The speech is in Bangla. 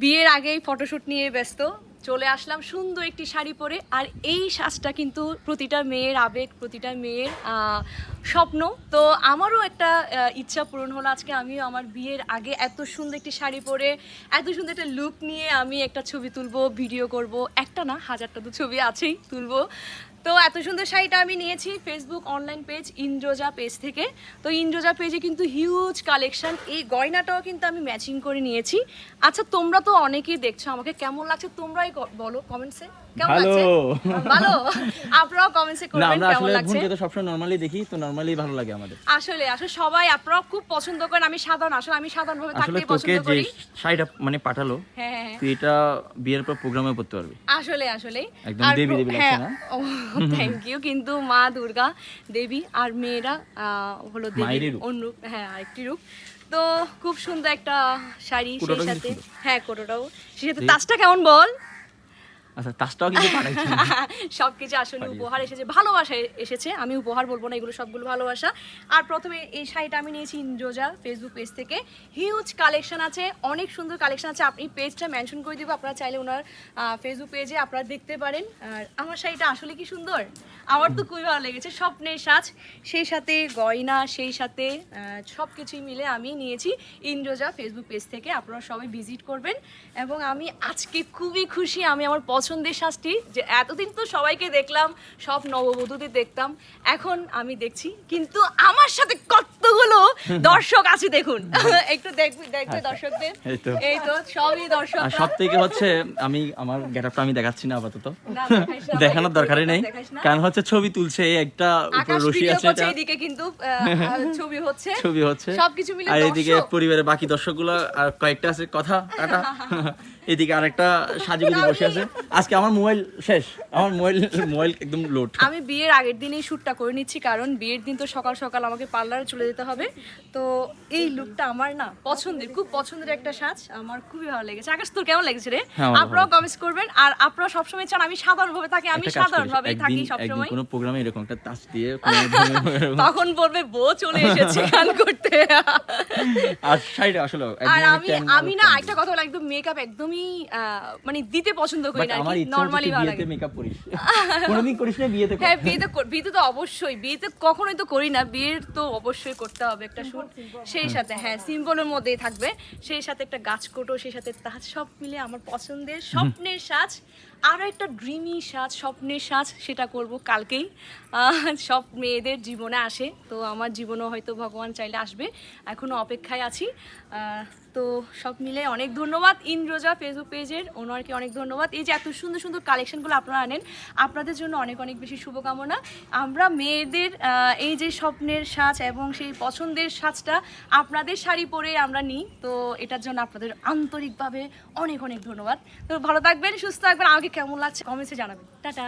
বিয়ের আগেই ফটোশ্যুট নিয়ে ব্যস্ত। চলে আসলাম সুন্দর একটি শাড়ি পরে। আর এই সাজটা কিন্তু প্রতিটা মেয়ের আবেগ, প্রতিটা মেয়ের স্বপ্ন। তো আমারও একটা ইচ্ছা পূরণ হলো আজকে আমিও আমার বিয়ের আগে এত সুন্দর একটি শাড়ি পরে, এত সুন্দর একটা লুক নিয়ে আমি একটা ছবি তুলবো ভিডিও করব। একটা না, হাজারটা তো ছবি আছেই তুলবো। তো এত সুন্দর শাড়িটা আমি নিয়েছি Facebook online page Indraja page থেকে। তো ইন্দ্রজা পেজে কিন্তু হিউজ কালেকশন এই গয়নাটাও কিন্তু আমি ম্যাচিং করে নিয়েছি। আচ্ছা তোমরা তো অনেকেই দেখছ আমাকে কেমন লাগছে তোমরাই বলো কমেন্টসে কেমন। লাগছে? ভালো? আপনারাও কমেন্টসে করবেন কেমন লাগছে? তো সবসময় নর্মালি দেখি তো নর্মালি ভালো লাগে আমাদের। আসলে আসলে সবাই আপনারাও খুব পছন্দ করেন আমি সাধারণ আসলে আমি সাধারণভাবে থাকতেই পছন্দ করি। শাড়িটা মানে পাঠালো হ্যাঁ। তুই এটা বিয়ের পর প্রোগ্রামে পড়তে পারবি। আসলে আসলে একদম দেবী দেবী লাগছে না? থ্যাংক ইউ কিন্তু মা দুর্গা দেবী আর মেয়েরা আহ, হলো দেবী। অন্য হ্যাঁ আরেকটি রূপ। তো খুব সুন্দর একটা শাড়ি সেই সাথে হ্যাঁ কোটোটাও। সেই সাথে। তাজটা কেমন বল? আচ্ছা তাজটাও কিন্তু পাঠাইছি সবকিছু আসলে উপহার এসেছে ভালোবাসা এসেছে। আমি উপহার বলব না এগুলো সবগুলো ভালোবাসা। আর প্রথমে এই শাড়িটা আমি নিয়েছি ইন্দ্রজা ফেসবুক পেজ থেকে। হিউজ কালেকশন আছে অনেক সুন্দর কালেকশন আছে। আপনি পেজটা মেনশন করে দিব আপনারা চাইলে ওনার ফেসবুক পেজে আপনারা দেখতে পারেন। আর আমার শাড়িটা আসলে কি সুন্দর? আমার তো খুবই ভালো লেগেছে স্বপ্নের সাজ। সেই সাথে গয়না সেই সাথে সব কিছুই মিলে আমি নিয়েছি ইন্দ্রজা ফেসবুক পেজ থেকে। আপনারা সবাই ভিজিট করবেন। এবং আমি আজকে খুবই খুশি আমি আমার পছন্দের সাজটি যে এতদিন তো সবাইকে দেখলাম সব নববধূদের দেখতাম এখন আমি দেখছি। কিন্তু আমার সাথে কতগুলো দর্শক আছে দেখুন। একটু দেখবি দেখবে দর্শকদের? এই তো। এই তো সবই দর্শক। আর সব থেকে হচ্ছে আমি আমার গেটআপটা আমি দেখাচ্ছি না আপাতত। না, দেখানোর দরকারই নেই। কারণ হচ্ছে ছবি তুলছে এই একটা উপরে রশি আছে এটা। এদিকে কিন্তু ছবি হচ্ছে। ছবি হচ্ছে। সবকিছু মিলে আর এদিকে। পরিবারের বাকি দর্শকগুলো আর কয়েকটা আছে কথা টাটা এদিকে আরেকটা সাজুগুজি বসে আছে। আজকে আমার মোবাইল শেষ। আমার মোবাইল মোবাইল একদম লোড আমি বিয়ের আগের দিনেই শ্যুটটা করে নিচ্ছি কারণ বিয়ের দিন তো সকাল সকাল আমাকে পার্লারে চলে যেতে হবে। তো এই লুকটা আমার না পছন্দের খুব পছন্দের একটা সাজ। আমার খুবই ভালো লেগেছে। আকাশ তোর কেমন লেগেছে রে? হ্যাঁ, আপনারাও কমেন্টস করবেন আর আপনারা সবসময় চান আমি সাধারণভাবে থাকি আমি করিস, সাধারণভাবেই থাকি সবসময়। কোনো প্রোগ্রামে এরকম একটা টাচ দিয়ে তখন বলবে বউ চলে এসেছে গান করতে। আর শাড়িটা আসলে আর আমি আমি না একটা কথা বলে একদম মেকআপ একদমই মানে দিতে পছন্দ করি না। আমার ইচ্ছা নরমালি ভালো লাগে? মেকআপ করিস। কোনোদিন করিস না বিয়েতে হ্যাঁ বিয়েতে বিয়েতে তো অবশ্যই। বিয়েতে কখনোই তো করি না। বিয়ের তো অবশ্যই করতে হবে একটা শুট সেই সাথে হ্যাঁ সিম্পলের মধ্যেই থাকবে। সেই সাথে একটা গাছ কোটো সেই সাথে তাজ সব মিলে আমার পছন্দের স্বপ্নের সাজ। আরও একটা ড্রিমি সাজ স্বপ্নের সাজ সেটা করব কালকেই। আহ, সব মেয়েদের জীবনে আসে। তো আমার জীবনেও হয়তো ভগবান চাইলে আসবে। এখনও অপেক্ষায় আছি। আহ, তো সব মিলে অনেক ধন্যবাদ। ইন্দ্রজা ফেসবুক পেজের ওনারকে অনেক ধন্যবাদ। এই যে এত সুন্দর সুন্দর কালেকশনগুলো আপনারা আনেন। আপনাদের জন্য অনেক অনেক বেশি শুভকামনা। আমরা মেয়েদের এই যে স্বপ্নের সাজ এবং সেই পছন্দের সাজটা আপনাদের শাড়ি পরে আমরা নিই। তো এটার জন্য আপনাদের আন্তরিকভাবে অনেক অনেক ধন্যবাদ। তো ভালো থাকবেন, সুস্থ থাকবেন। আমাকে কেমন লাগছে? কমেন্টসে জানাবেন। টাটা।